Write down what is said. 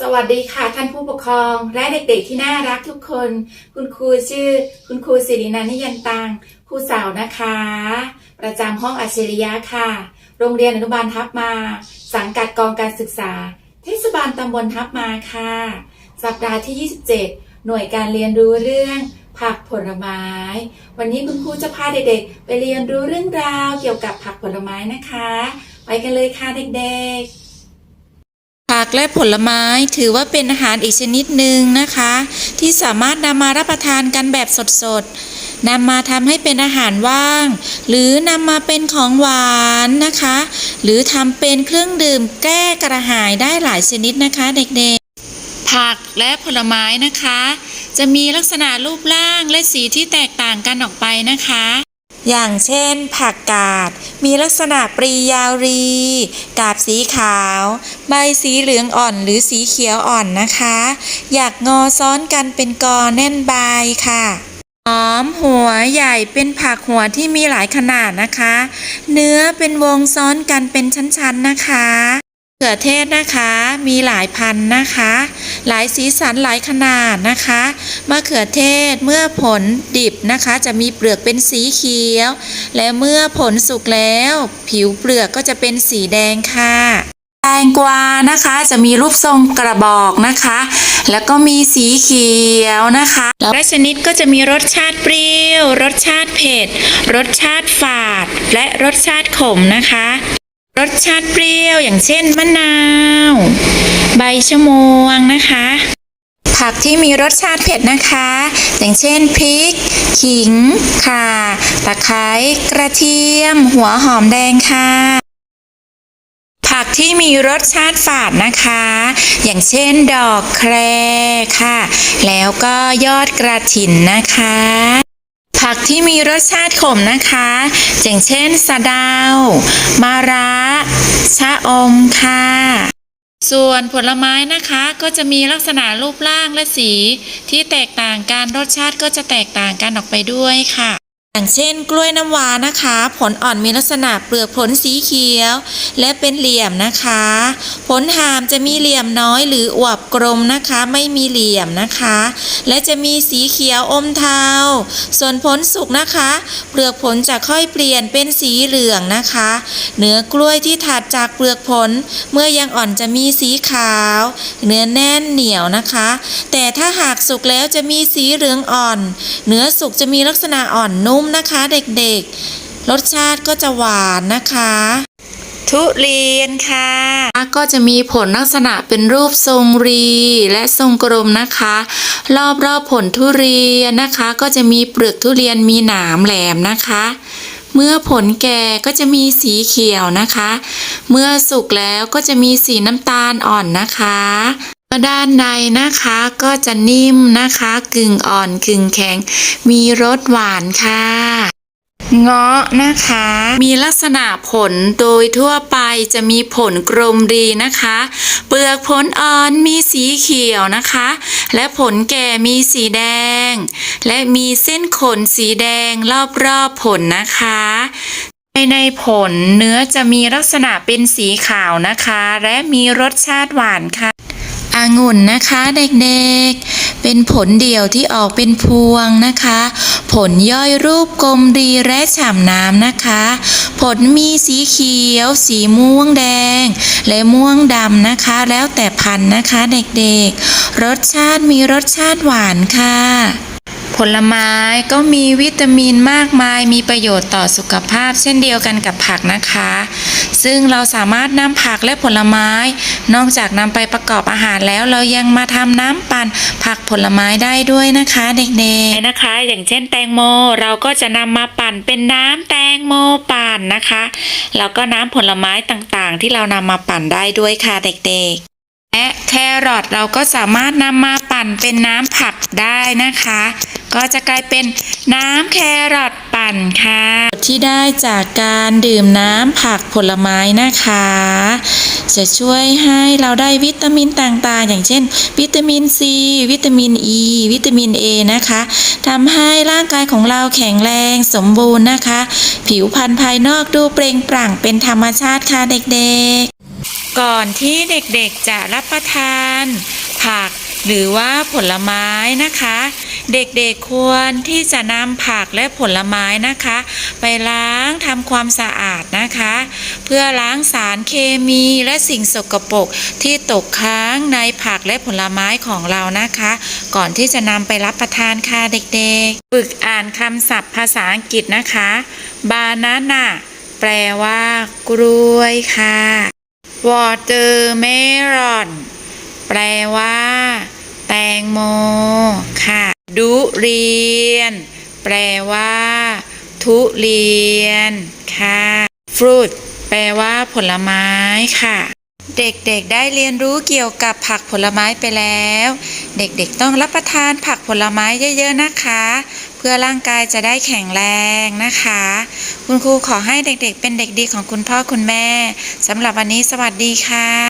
สวัสดีค่ะท่านผู้ปกครองและเด็กๆที่น่ารักทุกคน คุณครูชื่อ คุณครูสิรินันทิยันตังครูสาวนะคะ ประจำห้องอัจฉริยะค่ะ โรงเรียนอนุบาลทับมา สังกัดกองการศึกษา เทศบาลตำบลทับมาค่ะ สัปดาห์ที่ 27 หน่วยการเรียนรู้เรื่องผักผลไม้ วันนี้คุณครูจะพาเด็กๆ ไปเรียนรู้เรื่องราวเกี่ยวกับผักผลไม้นะคะ ไปกันเลยค่ะเด็กๆ และผลไม้ถือว่าเป็นอาหารอีกชนิดหนึ่งนะคะ ที่สามารถนำมารับประทานกันแบบสดๆนำมาทำให้เป็นอาหารว่าง หรือนำมาเป็นของหวานนะคะ หรือทำเป็นเครื่องดื่มแก้กระหายได้หลายชนิดนะคะเด็กๆ ผักและผลไม้นะคะ จะมีลักษณะรูปร่างและสีที่แตกต่างกันออกไปนะคะ อย่างเช่น ผักกาด มีลักษณะปรียาวรี กาบสีขาว ใบสีเหลืองอ่อนหรือสีเขียวอ่อนนะคะ อยากงอซ้อนกันเป็นกอแน่นใบค่ะหอมหัวใหญ่เป็นผักหัวที่มีหลายขนาดนะคะ เนื้อเป็นวงซ้อนกันเป็นชั้นๆนะคะมะ เขือเทศนะคะมีหลายพันนะคะ หลายสีสันหลายขนาดนะคะมะเขือเทศเมื่อผลดิบนะคะ จะมีเปลือกเป็นสีเขียว และเมื่อผลสุกแล้ว ผิวเปลือกก็จะเป็นสีแดงค่ะแตงกวานะคะจะมีรูปทรงกระบอกนะคะ แล้วก็มีสีเขียวนะคะและชนิดก็จะมีรสชาติเปรี้ยว รสชาติเผ็ด รสชาติฝาด และรสชาติขมนะคะ สชาติเปรี้ยวอย่างเช่นมะนาว ใบชะมวงนะคะ ผักที่มีรสชาติเผ็ดนะคะ อย่างเช่นพริก ขิง ข่า ตะไคร้ กระเทียม หัวหอมแดงค่ะ ผักที่มีรสชาติฝาดนะคะ อย่างเช่นดอกแครค่ะ แล้วก็ยอดกระถินนะคะ ผักที่มีรสชาติขมนะคะ อย่างเช่นสะดาว มาระชะอมค่ะ ส่วนผลไม้นะคะก็จะมีลักษณะรูปร่างและสีที่แตกต่างกันรสชาติก็จะแตกต่างกันออกไปด้วยค่ะ อย่างเช่น กล้วยน้ำว้านะคะ ผลอ่อนมีลักษณะเปลือกผลสีเขียว และเป็นเหลี่ยมนะคะ ผลหามจะมีเหลี่ยมน้อยหรืออวบกลมนะคะ ไม่มีเหลี่ยมนะคะ และจะมีสีเขียวอมเทา ส่วนผลสุกนะคะ เปลือกผลจะค่อยเปลี่ยนเป็นสีเหลืองนะคะ เนื้อกล้วยที่ถัดจากเปลือกผล เมื่อยังอ่อนจะมีสีขาว เนื้อแน่นเหนียวนะคะ แต่ถ้าหากสุกแล้วจะมีสีเหลืองอ่อน เนื้อสุกจะมีลักษณะอ่อนนุ่มนะคะเด็กๆ รสชาติก็จะหวานนะคะ ทุเรียนค่ะ ก็จะมีผลลักษณะเป็นรูปทรงรีและทรงกลมนะคะ รอบรอบๆผลทุเรียนนะคะ ก็จะมีเปลือกทุเรียนมีหนามแหลมนะคะ เมื่อผลแก่ก็จะมีสีเขียวนะคะ เมื่อสุกแล้วก็จะมีสีน้ำตาลอ่อนนะคะ ด้านในนะคะก็จะนิ่มนะคะกึ่งอ่อนกึ่งแข็ง มีรสหวานค่ะเงาะนะคะ มีลักษณะผลโดยทั่วไปจะมีผลกลมดีนะคะ เปลือกผลอ่อนมีสีเขียวนะคะ และผลแก่มีสีแดง และมีเส้นขนสีแดงรอบๆผลนะคะภายในผลเนื้อจะมีลักษณะเป็นสีขาวนะคะ และมีรสชาติหวานค่ะ องุ่นนะคะเด็กๆ เป็นผลเดี่ยวที่ออกเป็นพวงนะคะ ผลย่อยรูปกลมดีและฉ่ำน้ำนะคะ ผลมีสีเขียว สีม่วงแดง และม่วงดำนะคะ แล้วแต่พันธุ์นะคะเด็กๆ รสชาติมีรสชาติหวานค่ะ ผลไม้ก็มีวิตามินมากมายมีประโยชน์ต่อสุขภาพ เช่นเดียวกันกับผักนะคะ ซึ่งเราสามารถนำผักและผลไม้ นอกจากนำไปประกอบอาหารแล้วเรายังมาทำน้ำปั่นผักผลไม้ได้ด้วยนะคะเด็กๆนะคะ อย่างเช่นแตงโมเราก็จะนำมาปั่นเป็นน้ำแตงโมปั่นนะคะแล้วก็น้ำผลไม้ต่างๆ ที่เรานำมาปั่นได้ด้วยค่ะเด็กๆและแครอทเราก็สามารถนำมาปั่นเป็นน้ำผักได้นะคะ ก็จะกลายเป็นน้ำแครอทปั่นค่ะ ที่ได้จากการดื่มน้ำผักผลไม้นะคะ จะช่วยให้เราได้วิตามินต่างๆ อย่างเช่น วิตามินซี วิตามินอ e, ีวิตามินเอนะคะทำให้ร่างกายของเราแข็งแรงสมบูรณ์นะคะ ผิวพรรณภายนอกดูเปล่งปลั่งเป็นธรรมชาติค่ะเด็กๆ ก่อนที่เด็กๆจะรับประทานผัก หรือว่าผลไม้นะคะ เด็กๆควรที่จะนำผักและผลไม้นะคะ ไปล้างทำความสะอาดนะคะ เพื่อล้างสารเคมีและสิ่งสกปรกที่ตกค้างในผักและผลไม้ของเรานะคะ ก่อนที่จะนำไปรับประทานค่ะเด็กๆ ฝึกอ่านคำศัพท์ภาษาอังกฤษนะคะ banana แปลว่ากล้วยค่ะ watermelon แปลว่า แตงโม ค่ะ ดุเรียน แปลว่า ทุเรียน ค่ะ fruit แปลว่า ผลไม้ค่ะ เด็กๆได้เรียนรู้เกี่ยวกับผักผลไม้ไปแล้ว เด็กๆต้องรับประทานผักผลไม้เยอะๆนะคะ เพื่อร่างกายจะได้แข็งแรงนะคะ คุณครูขอให้เด็กๆเป็นเด็กดีของคุณพ่อคุณแม่สำหรับวันนี้สวัสดีค่ะ